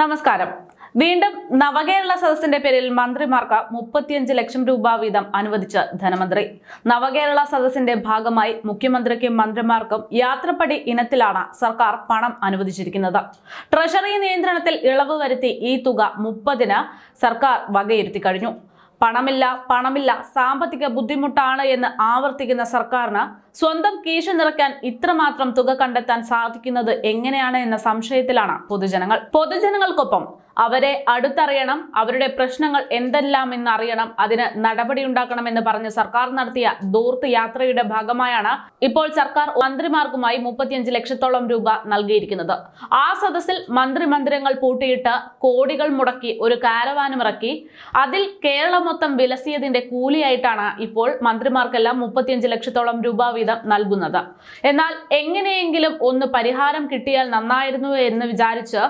നമസ്കാരം. വീണ്ടും നവകേരള സദസ്സിന്റെ പേരിൽ മന്ത്രിമാർക്ക് മുപ്പത്തിയഞ്ച് ലക്ഷം രൂപ വീതം അനുവദിച്ച് ധനമന്ത്രി. നവകേരള സദസ്സിന്റെ ഭാഗമായി മുഖ്യമന്ത്രിക്കും മന്ത്രിമാർക്കും യാത്രപ്പടി ഇനത്തിലാണ് സർക്കാർ പണം അനുവദിച്ചിരിക്കുന്നത്. ട്രഷറി നിയന്ത്രണത്തിൽ ഇളവ് വരുത്തി ഈ തുക മുപ്പതിന് സർക്കാർ വകയിരുത്തി കഴിഞ്ഞു. പണമില്ല പണമില്ല സാമ്പത്തിക ബുദ്ധിമുട്ടാണ് എന്ന് ആവർത്തിക്കുന്ന സർക്കാരിന് സ്വന്തം കീശ നിറയ്ക്കാൻ ഇത്രമാത്രം തുക കണ്ടെത്താൻ സാധിക്കുന്നത് എങ്ങനെയാണ് എന്ന സംശയത്തിലാണ് പൊതുജനങ്ങൾ. പൊതുജനങ്ങൾക്കൊപ്പം അവരെ അടുത്തറിയണം അവരുടെ പ്രശ്നങ്ങൾ എന്തെല്ലാം എന്ന് അറിയണം അതിന് നടപടി ഉണ്ടാക്കണമെന്ന് പറഞ്ഞ് സർക്കാർ നടത്തിയ ദൂർത്ത് യാത്രയുടെ ഭാഗമായാണ് ഇപ്പോൾ സർക്കാർ മന്ത്രിമാർക്കുമായി മുപ്പത്തിയഞ്ച് ലക്ഷത്തോളം രൂപ നൽകിയിരിക്കുന്നത്. ആ സദസ്സിൽ മന്ത്രി മന്ദിരങ്ങൾ പൂട്ടിയിട്ട് കോടികൾ മുടക്കി ഒരു കാരവാനും ഇറക്കി. അതിൽ കേരളം മൊത്തം വിലസിയതിന്റെ കൂലിയായിട്ടാണ് ഇപ്പോൾ മന്ത്രിമാർക്കെല്ലാം മുപ്പത്തിയഞ്ച് ലക്ഷത്തോളം രൂപ വീതം നൽകുന്നത്. എന്നാൽ എങ്ങനെയെങ്കിലും ഒന്ന് പരിഹാരം കിട്ടിയാൽ നന്നായിരുന്നു എന്ന് വിചാരിച്ച്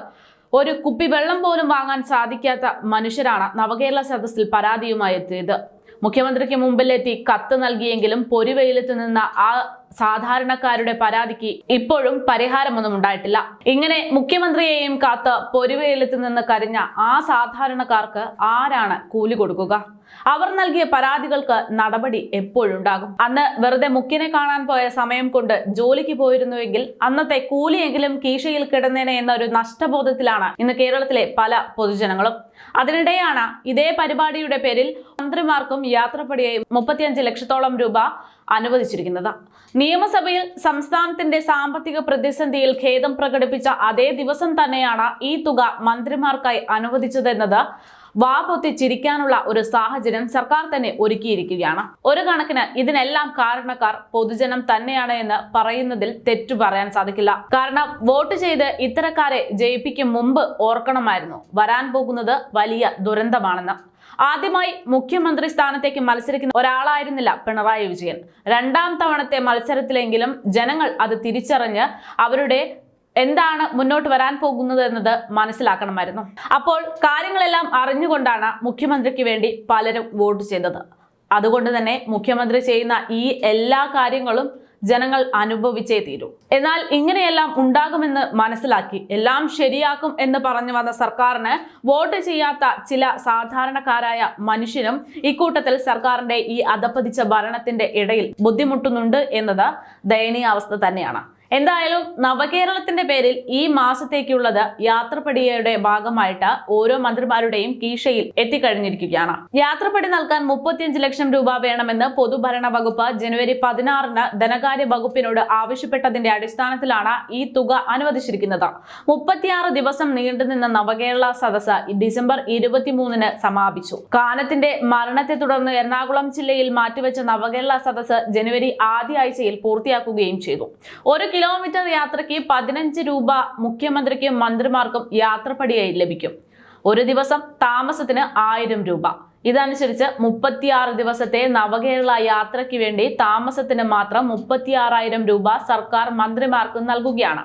ഒരു കുപ്പി വെള്ളം പോലും വാങ്ങാൻ സാധിക്കാത്ത മനുഷ്യരാണ് നവകേരള സദസ്സിൽ പരാതിയുമായി എത്തിയത്. മുഖ്യമന്ത്രിക്ക് മുമ്പിലെത്തി കത്ത് നൽകിയെങ്കിലും പൊരുവെയിലത്ത് നിന്ന ആ സാധാരണക്കാരുടെ പരാതിക്ക് ഇപ്പോഴും പരിഹാരമൊന്നും ഉണ്ടായിട്ടില്ല. ഇങ്ങനെ മുഖ്യമന്ത്രിയെയും കാത്ത് പൊരുവേലത്തിൽ നിന്ന് കരിഞ്ഞ ആ സാധാരണക്കാർക്ക് ആരാണ് കൂലി കൊടുക്കുക? അവർ നൽകിയ പരാതികൾക്ക് നടപടി എപ്പോഴുണ്ടാകും? അന്ന് വെറുതെ മുക്കിനെ കാണാൻ പോയ സമയം കൊണ്ട് ജോലിക്ക് പോയിരുന്നുവെങ്കിൽ അന്നത്തെ കൂലിയെങ്കിലും കീശയിൽ കിടന്നേനെ എന്ന ഒരു നഷ്ടബോധത്തിലാണ് ഇന്ന് കേരളത്തിലെ പല പൊതുജനങ്ങളും. അതിനിടെയാണ് ഇതേ പരിപാടിയുടെ പേരിൽ മന്ത്രിമാർക്കും യാത്രപ്പടിയായി മുപ്പത്തിയഞ്ച് ലക്ഷത്തോളം രൂപ അനുവദിച്ചിരിക്കുന്നത്. നിയമസഭയിൽ സംസ്ഥാനത്തിന്റെ സാമ്പത്തിക പ്രതിസന്ധിയിൽ ഖേദം പ്രകടിപ്പിച്ച അതേ ദിവസം തന്നെയാണ് ഈ തുക മന്ത്രിമാർക്കായി അനുവദിച്ചതെന്നത് വാ പൊത്തി ചിരിക്കാനുള്ള ഒരു സാഹചര്യം സർക്കാർ തന്നെ ഒരുക്കിയിരിക്കുകയാണ്. ഒരു കണക്കിന് ഇതിനെല്ലാം കാരണക്കാർ പൊതുജനം തന്നെയാണ് എന്ന് പറയുന്നതിൽ തെറ്റു പറയാൻ സാധിക്കില്ല. കാരണം വോട്ട് ചെയ്ത് ഇത്തരക്കാരെ ജയിപ്പിക്കും മുമ്പ് ഓർക്കണമായിരുന്നു. വരാൻ പോകുന്നത് വലിയ ദുരന്തമാണെന്ന്. ആദ്യമായി മുഖ്യമന്ത്രി സ്ഥാനത്തേക്ക് മത്സരിക്കുന്ന ഒരാളായിരുന്നില്ല പിണറായി വിജയൻ. രണ്ടാം തവണത്തെ മത്സരത്തിലെങ്കിലും ജനങ്ങൾ അത് തിരിച്ചറിഞ്ഞ് അവരുടെ എന്താണ് മുന്നോട്ട് വരാൻ പോകുന്നത് എന്നത് മനസ്സിലാക്കണമായിരുന്നു. അപ്പോൾ കാര്യങ്ങളെല്ലാം അറിഞ്ഞുകൊണ്ടാണ് മുഖ്യമന്ത്രിക്ക് വേണ്ടി പലരും വോട്ട് ചെയ്തത്. അതുകൊണ്ട് തന്നെ മുഖ്യമന്ത്രി ചെയ്യുന്ന ഈ എല്ലാ കാര്യങ്ങളും ജനങ്ങൾ അനുഭവിച്ചേ തീരൂ. എന്നാൽ ഇങ്ങനെയെല്ലാം ഉണ്ടാകുമെന്ന് മനസ്സിലാക്കി എല്ലാം ശരിയാക്കും എന്ന് പറഞ്ഞു വന്ന സർക്കാരിന് വോട്ട് ചെയ്യാത്ത ചില സാധാരണക്കാരായ മനുഷ്യരും ഇക്കൂട്ടത്തിൽ സർക്കാരിന്റെ ഈ അധപ്പതിച്ച ഭരണത്തിന്റെ ഇടയിൽ ബുദ്ധിമുട്ടുന്നുണ്ട് എന്നത് ദയനീയാവസ്ഥ തന്നെയാണ്. എന്തായാലും നവകേരളത്തിന്റെ പേരിൽ ഈ മാസത്തേക്കുള്ളത് യാത്രപ്പടിയുടെ ഭാഗമായിട്ട് ഓരോ മന്ത്രിമാരുടെയും കീശയിൽ എത്തിക്കഴിഞ്ഞിരിക്കുകയാണ്. യാത്രപ്പടി നൽകാൻ മുപ്പത്തിയഞ്ച് ലക്ഷം രൂപ വേണമെന്ന് പൊതുഭരണ വകുപ്പ് ജനുവരി പതിനാറിന് ധനകാര്യ വകുപ്പിനോട് ആവശ്യപ്പെട്ടതിന്റെ അടിസ്ഥാനത്തിലാണ് ഈ തുക അനുവദിച്ചിരിക്കുന്നത്. മുപ്പത്തിയാറ് ദിവസം നീണ്ടുനിന്ന നവകേരള സദസ് ഡിസംബർ ഇരുപത്തിമൂന്നിന് സമാപിച്ചു. കാനത്തിന്റെ മരണത്തെ തുടർന്ന് എറണാകുളം ജില്ലയിൽ മാറ്റിവെച്ച നവകേരള സദസ് ജനുവരി ആദ്യ ആഴ്ചയിൽ പൂർത്തിയാക്കുകയും ചെയ്തു. ഒരു കിലോമീറ്റർ യാത്രയ്ക്ക് പതിനഞ്ച് രൂപ മുഖ്യമന്ത്രിക്കും മന്ത്രിമാർക്കും യാത്രപ്പടിയായി ലഭിക്കും. ഒരു ദിവസം താമസത്തിന് ആയിരം രൂപ. ഇതനുസരിച്ച് മുപ്പത്തിയാറ് ദിവസത്തെ നവകേരള യാത്രയ്ക്ക് വേണ്ടി താമസത്തിന് മാത്രം മുപ്പത്തിയാറായിരം രൂപ സർക്കാർ മന്ത്രിമാർക്ക് നൽകുകയാണ്.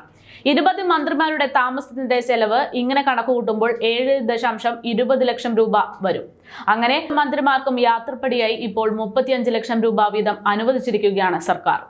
ഇരുപത് മന്ത്രിമാരുടെ താമസത്തിന്റെ ചെലവ് ഇങ്ങനെ കണക്ക് കൂട്ടുമ്പോൾ ഏഴ് ദശാംശം ഇരുപത് ലക്ഷം രൂപ വരും. അങ്ങനെ മന്ത്രിമാർക്കും യാത്രപ്പടിയായി ഇപ്പോൾ മുപ്പത്തിയഞ്ച് ലക്ഷം രൂപ വീതം അനുവദിച്ചിരിക്കുകയാണ് സർക്കാർ.